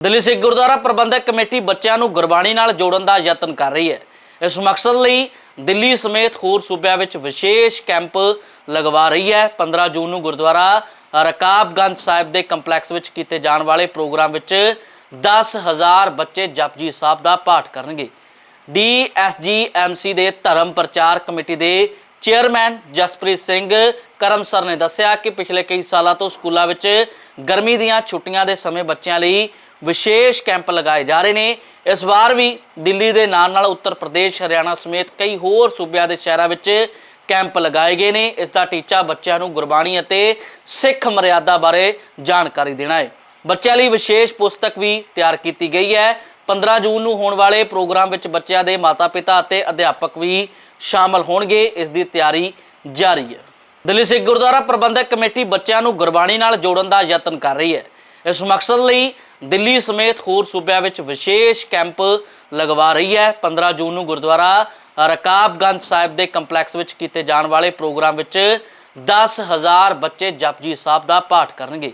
ਦਿੱਲੀ ਸਿੱਖ ਗੁਰਦੁਆਰਾ ਪ੍ਰਬੰਧਕ ਕਮੇਟੀ ਬੱਚਿਆਂ ਨੂੰ ਗੁਰਬਾਣੀ ਨਾਲ ਜੋੜਨ ਦਾ ਯਤਨ ਕਰ ਰਹੀ ਹੈ। ਇਸ ਮਕਸਦ ਲਈ ਦਿੱਲੀ ਸਮੇਤ ਹੋਰ ਸੂਬਿਆਂ ਵਿੱਚ ਵਿਸ਼ੇਸ਼ ਕੈਂਪ ਲਗਵਾ ਰਹੀ ਹੈ। 15 ਜੂਨ ਨੂੰ ਗੁਰਦੁਆਰਾ ਰਕਾਬਗੰਜ ਸਾਹਿਬ ਦੇ ਕੰਪਲੈਕਸ ਵਿੱਚ ਕੀਤੇ ਜਾਣ ਵਾਲੇ ਪ੍ਰੋਗਰਾਮ ਵਿੱਚ 10000 ਬੱਚੇ ਜਪਜੀ ਸਾਹਿਬ ਦਾ ਪਾਠ ਕਰਨਗੇ। ਡੀਐਸਜੀਐਮਸੀ ਦੇ ਧਰਮ ਪ੍ਰਚਾਰ ਕਮੇਟੀ ਦੇ ਚੇਅਰਮੈਨ ਜਸਪ੍ਰੀਤ ਸਿੰਘ ਕਰਮਸਰ ਨੇ ਦੱਸਿਆ ਕਿ ਪਿਛਲੇ ਕਈ ਸਾਲਾਂ ਤੋਂ ਸਕੂਲਾਂ ਵਿੱਚ ਗਰਮੀ ਦੀਆਂ ਛੁੱਟੀਆਂ ਦੇ ਸਮੇਂ ਬੱਚਿਆਂ ਲਈ ਵਿਸ਼ੇਸ਼ ਕੈਂਪ ਲਗਾਏ ਜਾ ਰਹੇ ਨੇ। ਇਸ ਵਾਰ ਵੀ ਦਿੱਲੀ ਦੇ ਨਾਲ ਨਾਲ ਉੱਤਰ ਪ੍ਰਦੇਸ਼, ਹਰਿਆਣਾ ਸਮੇਤ ਕਈ ਹੋਰ ਸੂਬਿਆਂ ਦੇ ਸ਼ਹਿਰਾਂ ਵਿੱਚ ਕੈਂਪ ਲਗਾਏ ਗਏ ਨੇ। ਇਸ ਦਾ ਟੀਚਾ ਬੱਚਿਆਂ ਨੂੰ ਗੁਰਬਾਣੀ ਅਤੇ ਸਿੱਖ ਮਰਿਆਦਾ ਬਾਰੇ ਜਾਣਕਾਰੀ ਦੇਣਾ ਹੈ। ਬੱਚਿਆਂ ਲਈ ਵਿਸ਼ੇਸ਼ ਪੁਸਤਕ ਵੀ ਤਿਆਰ ਕੀਤੀ ਗਈ ਹੈ। 15 ਜੂਨ ਨੂੰ ਹੋਣ ਵਾਲੇ ਪ੍ਰੋਗਰਾਮ ਵਿੱਚ ਬੱਚਿਆਂ ਦੇ ਮਾਤਾ-ਪਿਤਾ ਅਤੇ ਅਧਿਆਪਕ ਵੀ ਸ਼ਾਮਲ ਹੋਣਗੇ। ਇਸ ਦੀ ਤਿਆਰੀ ਜਾਰੀ ਹੈ। ਦਿੱਲੀ ਸਿੱਖ ਗੁਰਦੁਆਰਾ ਪ੍ਰਬੰਧਕ ਕਮੇਟੀ ਬੱਚਿਆਂ ਨੂੰ ਗੁਰਬਾਣੀ ਨਾਲ ਜੋੜਨ ਦਾ ਯਤਨ ਕਰ ਰਹੀ ਹੈ। ਇਸ ਮਕਸਦ ਲਈ ਦਿੱਲੀ ਸਮੇਤ ਹੋਰ ਸੂਬਿਆਂ ਵਿੱਚ ਵਿਸ਼ੇਸ਼ ਕੈਂਪ ਲਗਵਾ ਰਹੀ ਹੈ। 15 ਜੂਨ ਨੂੰ ਗੁਰਦੁਆਰਾ ਰਕਾਬਗੰਜ ਸਾਹਿਬ ਦੇ ਕੰਪਲੈਕਸ ਵਿੱਚ ਕੀਤੇ ਜਾਣ ਵਾਲੇ ਪ੍ਰੋਗਰਾਮ ਵਿੱਚ 10000 ਬੱਚੇ ਜਪਜੀ ਸਾਹਿਬ ਦਾ ਪਾਠ ਕਰਨਗੇ।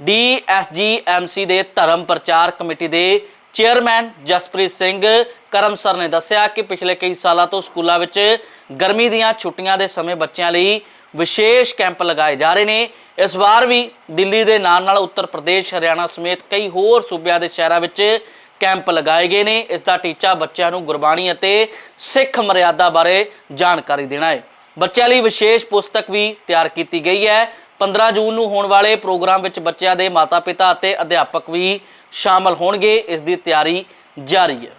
ਡੀਐਸਜੀਐਮਸੀ ਦੇ ਧਰਮ ਪ੍ਰਚਾਰ ਕਮੇਟੀ ਦੇ ਚੇਅਰਮੈਨ ਜਸਪ੍ਰੀਤ ਸਿੰਘ ਕਰਮਸਰ ਨੇ ਦੱਸਿਆ ਕਿ ਪਿਛਲੇ ਕਈ ਸਾਲਾਂ ਤੋਂ ਸਕੂਲਾਂ ਵਿੱਚ ਗਰਮੀ ਦੀਆਂ ਛੁੱਟੀਆਂ ਦੇ ਸਮੇਂ ਬੱਚਿਆਂ ਲਈ ਵਿਸ਼ੇਸ਼ ਕੈਂਪ ਲਗਾਏ ਜਾ ਰਹੇ ਨੇ। ਇਸ ਵਾਰ ਵੀ ਦਿੱਲੀ ਦੇ ਨਾਲ ਨਾਲ ਉੱਤਰ ਪ੍ਰਦੇਸ਼, ਹਰਿਆਣਾ ਸਮੇਤ ਕਈ ਹੋਰ ਸੂਬਿਆਂ ਦੇ ਸ਼ਹਿਰਾਂ ਵਿੱਚ ਕੈਂਪ ਲਗਾਏ ਗਏ ਨੇ। ਇਸ ਦਾ ਟੀਚਾ ਬੱਚਿਆਂ ਨੂੰ ਗੁਰਬਾਣੀ ਅਤੇ ਸਿੱਖ ਮਰਿਆਦਾ ਬਾਰੇ ਜਾਣਕਾਰੀ ਦੇਣਾ ਹੈ। ਬੱਚਿਆਂ ਲਈ ਵਿਸ਼ੇਸ਼ ਪੁਸਤਕ ਵੀ ਤਿਆਰ ਕੀਤੀ ਗਈ ਹੈ। 15 ਜੂਨ ਨੂੰ ਹੋਣ ਵਾਲੇ ਪ੍ਰੋਗਰਾਮ ਵਿੱਚ ਬੱਚਿਆਂ ਦੇ ਮਾਤਾ-ਪਿਤਾ ਅਤੇ ਅਧਿਆਪਕ ਵੀ ਸ਼ਾਮਲ ਹੋਣਗੇ। ਇਸ ਦੀ ਤਿਆਰੀ ਜਾਰੀ ਹੈ।